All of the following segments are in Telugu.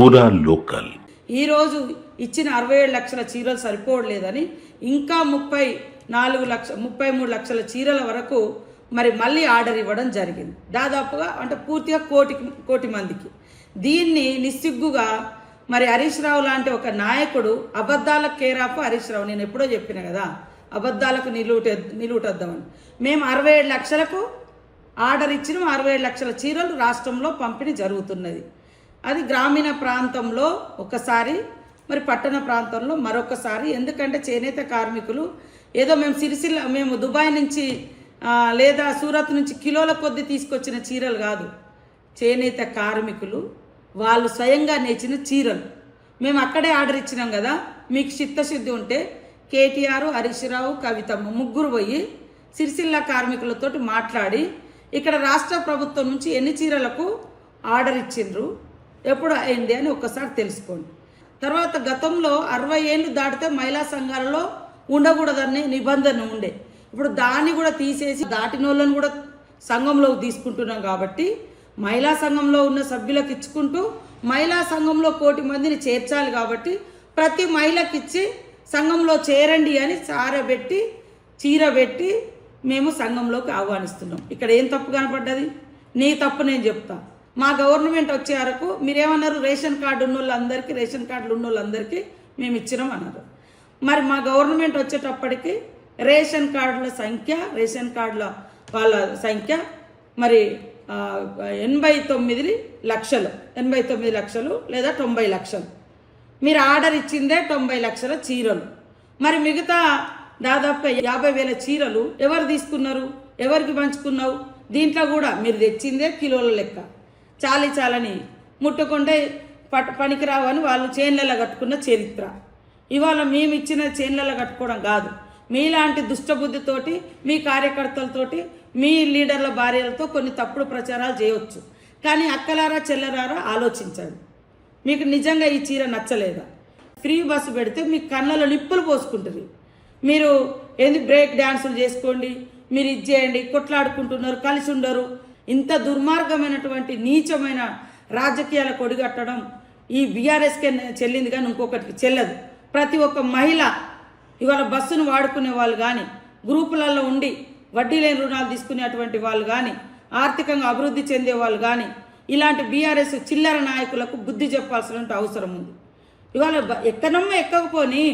పూరా లోకల్. ఈరోజు ఇచ్చిన అరవై ఏడు లక్షల చీరలు సరిపోవట్లేదని ఇంకా ముప్పై నాలుగు లక్ష ముప్పై మూడు లక్షల చీరల వరకు మరి మళ్ళీ ఆర్డర్ ఇవ్వడం జరిగింది. దాదాపుగా అంటే పూర్తిగా కోటికి కోటి మందికి. దీన్ని నిస్సిగ్గుగా మరి హరీష్ రావు లాంటి ఒక నాయకుడు అబద్ధాల కేరాపు హరీష్ రావు. నేను ఎప్పుడో చెప్పిన కదా అబద్ధాలకు నిలువుట నిలువుటద్దామని. మేము అరవై ఏడు లక్షలకు ఆర్డర్ ఇచ్చిన. అరవై ఏడు లక్షల చీరలు రాష్ట్రంలో పంపిణీ జరుగుతున్నది. అది గ్రామీణ ప్రాంతంలో ఒకసారి మరి పట్టణ ప్రాంతంలో మరొకసారి. ఎందుకంటే చేనేత కార్మికులు ఏదో మేము సిరిసిల్ల మేము దుబాయ్ నుంచి లేదా సూరత్ నుంచి కిలోల కొద్ది తీసుకొచ్చిన చీరలు కాదు. చేనేత కార్మికులు వాళ్ళు స్వయంగా నేర్చిన చీరలు. మేము అక్కడే ఆర్డర్ ఇచ్చినాం కదా మీకు చిత్తశుద్ధి ఉంటే కేటీఆర్ హరీష్ రావు కవితమ్మ ముగ్గురు పోయి సిరిసిల్ల కార్మికులతో మాట్లాడి ఇక్కడ రాష్ట్ర ప్రభుత్వం నుంచి ఎన్ని చీరలకు ఆర్డర్ ఇచ్చిండ్రు? ఎప్పుడు అయింది అని ఒక్కసారి తెలుసుకోండి. తర్వాత గతంలో అరవై ఏళ్ళు దాటితే మహిళా సంఘాలలో ఉండకూడదనే నిబంధన ఉండే. ఇప్పుడు దాన్ని కూడా తీసేసి దాటిన వాళ్ళని కూడా సంఘంలోకి తీసుకుంటున్నాం కాబట్టి మహిళా సంఘంలో ఉన్న సభ్యులకు ఇచ్చుకుంటూ మహిళా సంఘంలో కోటి మందిని చేర్చాలి కాబట్టి ప్రతి మహిళకి ఇచ్చి సంఘంలో చేరండి అని సారబెట్టి చీర పెట్టి మేము సంఘంలోకి ఆహ్వానిస్తున్నాం. ఇక్కడ ఏం తప్పు కనపడ్డది? నీ తప్పు నేను చెప్తా. మా గవర్నమెంట్ వచ్చే వరకు మీరేమన్నారు? రేషన్ కార్డు ఉన్న వాళ్ళందరికీ రేషన్ కార్డులు ఉన్న వాళ్ళందరికీ మేము ఇచ్చినాం అన్నారు. మరి మా గవర్నమెంట్ వచ్చేటప్పటికి రేషన్ కార్డుల సంఖ్య రేషన్ కార్డుల వాళ్ళ సంఖ్య మరి ఎనభై తొమ్మిది లక్షలు ఎనభై తొమ్మిది లక్షలు లేదా తొంభై లక్షలు. మీరు ఆర్డర్ ఇచ్చిందే తొంభై లక్షల చీరలు. మరి మిగతా దాదాపు యాభై వేల చీరలు ఎవరు తీసుకున్నారు? ఎవరికి పంచుకున్నావు? దీంట్లో కూడా మీరు తెచ్చిందే కిలోల లెక్క. చాలి చాలని ముట్టుకుంటే పట్ పనికిరావని వాళ్ళు చేన్లలో కట్టుకున్న చరిత్ర. ఇవాళ మేము ఇచ్చిన చేన్లలో కట్టుకోవడం కాదు. మీలాంటి దుష్టబుద్ధితోటి మీ కార్యకర్తలతోటి మీ లీడర్ల భార్యలతో కొన్ని తప్పుడు ప్రచారాలు చేయవచ్చు కానీ అక్కలారా చెల్లరారా ఆలోచించండి. మీకు నిజంగా ఈ చీర నచ్చలేదా? ఫ్రీ బస్సు పెడితే మీ కళ్ళలో నిప్పులు పోసుకుంటుంది. మీరు ఏంది బ్రేక్ డ్యాన్సులు చేసుకోండి మీరు ఇది చేయండి కొట్లాడుకుంటున్నారు కలిసి ఉండరు. ఇంత దుర్మార్గమైనటువంటి నీచమైన రాజకీయాల కొడిగట్టడం ఈ బీఆర్ఎస్కే చెల్లింది కానీ ఇంకొకటికి చెల్లదు. ప్రతి ఒక్క మహిళ ఇవాళ బస్సును వాడుకునే వాళ్ళు కానీ గ్రూపులలో ఉండి వడ్డీ లేని రుణాలు తీసుకునేటువంటి వాళ్ళు కానీ ఆర్థికంగా అభివృద్ధి చెందే వాళ్ళు కానీ ఇలాంటి బీఆర్ఎస్ చిల్లర నాయకులకు బుద్ధి చెప్పాల్సిన అవసరం ఉంది. ఇవాళ ఎక్కనమ్మ ఎక్కకపోని?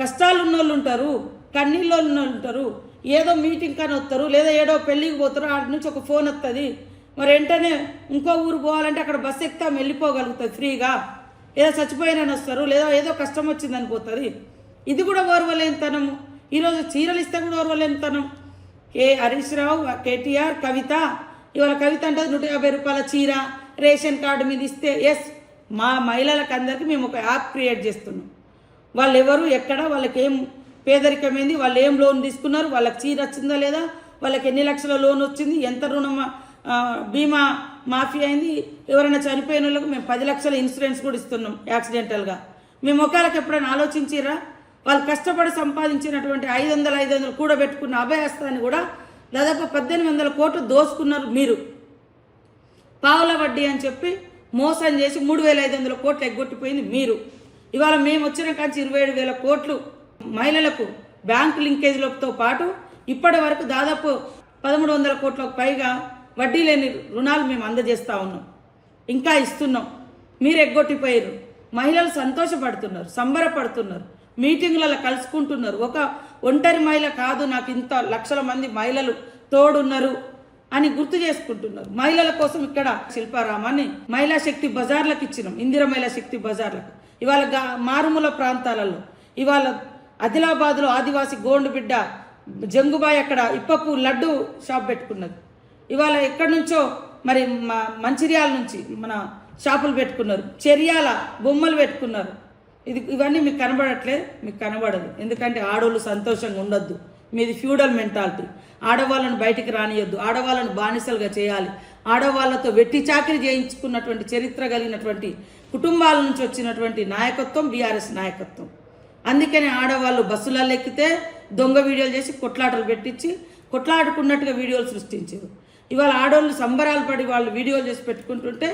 కష్టాలు ఉన్నోళ్ళు ఉంటారు కన్నీళ్ళు ఉన్న వాళ్ళు ఉంటారు ఏదో మీటింగ్ కానీ వస్తారు లేదా ఏడో పెళ్ళికి పోతారు ఆడి నుంచి ఒక ఫోన్ వస్తుంది మరి వెంటనే ఇంకో ఊరు పోవాలంటే అక్కడ బస్సు ఎక్కితే వెళ్ళిపోగలుగుతుంది ఫ్రీగా. ఏదో చచ్చిపోయినని వస్తారు లేదా ఏదో కష్టం వచ్చింది పోతుంది. ఇది కూడా ఓర్వలేనితనము. ఈరోజు చీరలు ఇస్తే కూడా ఓర్వలేనితనం. ఏ హరీష్ రావు కేటీఆర్ కవిత ఇవాళ కవిత అంటే నూట యాభై రూపాయల చీర రేషన్ కార్డు మీద ఇస్తే ఎస్ మా మహిళలకు అందరికీ మేము ఒక యాప్ క్రియేట్ చేస్తున్నాం. వాళ్ళు ఎవరు ఎక్కడ వాళ్ళకి ఏం పేదరికమైంది వాళ్ళు ఏం లోన్ తీసుకున్నారు వాళ్ళకి చీర వచ్చిందా లేదా వాళ్ళకి ఎన్ని లక్షల లోన్ వచ్చింది ఎంత రుణం బీమా మాఫీ అయింది ఎవరైనా చనిపోయిన వాళ్ళకి మేము పది లక్షల ఇన్సూరెన్స్ కూడా ఇస్తున్నాం యాక్సిడెంటల్గా. మేము ముఖాలకు ఎప్పుడైనా ఆలోచించిరా వాళ్ళు కష్టపడి సంపాదించినటువంటి ఐదు వందల ఐదు వందలు కూడబెట్టుకున్న అభయహస్తాన్ని కూడా దాదాపు పద్దెనిమిది వందల కోట్లు దోసుకున్నారు మీరు. పావుల వడ్డీ అని చెప్పి మోసం చేసి మూడు వేల ఐదు వందల కోట్లు ఎగ్గొట్టిపోయింది మీరు. ఇవాళ మేము వచ్చిన కాంచి ఇరవై ఏడు వేల కోట్లు మహిళలకు బ్యాంకు లింకేజ్లతో పాటు ఇప్పటి వరకు దాదాపు పదమూడు వందల కోట్లకు పైగా వడ్డీ లేని రుణాలు మేము అందజేస్తూ ఉన్నాం. ఇంకా ఇస్తున్నాం. మీరు ఎగ్గొట్టిపోయారు. మహిళలు సంతోషపడుతున్నారు సంబరపడుతున్నారు మీటింగ్లలో కలుసుకుంటున్నారు. ఒక ఒంటరి మహిళ కాదు నాకు ఇంత లక్షల మంది మహిళలు తోడున్నారు అని గుర్తు చేసుకుంటున్నారు. మహిళల కోసం ఇక్కడ శిల్పారామాన్ని మహిళా శక్తి బజార్లకు ఇచ్చినాం. ఇందిర మహిళా శక్తి బజార్లకు. ఇవాళ మారుమూల ప్రాంతాలలో ఇవాళ ఆదిలాబాద్లో ఆదివాసి గోండు బిడ్డ జంగుబాయ్ అక్కడ ఇప్పపు లడ్డు షాప్ పెట్టుకున్నది. ఇవాళ ఎక్కడి నుంచో మరి మా మంచిర్యాల నుంచి మన షాపులు పెట్టుకున్నారు. చెర్యాల బొమ్మలు పెట్టుకున్నారు. ఇది ఇవన్నీ మీకు కనబడట్లే? మీకు కనబడదు. ఎందుకంటే ఆడవాళ్ళు సంతోషంగా ఉండొద్దు. మీది ఫ్యూడల్ మెంటాలిటీ. ఆడవాళ్ళను బయటికి రానియొద్దు. ఆడవాళ్ళను బానిసలుగా చేయాలి. ఆడవాళ్ళతో వెట్టి చాకరీ చేయించుకున్నటువంటి చరిత్ర కలిగినటువంటి కుటుంబాల నుంచి వచ్చినటువంటి నాయకత్వం బీఆర్ఎస్ నాయకత్వం. అందుకని ఆడవాళ్ళు బస్సులలో ఎక్కితే దొంగ వీడియోలు చేసి కొట్లాటలు పెట్టించి కొట్లాడుకున్నట్టుగా వీడియోలు సృష్టించారు. ఇవాళ ఆడవాళ్ళు సంబరాలు పడి వాళ్ళు వీడియోలు చేసి పెట్టుకుంటుంటే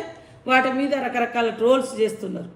వాటి మీద రకరకాల ట్రోల్స్ చేస్తున్నారు.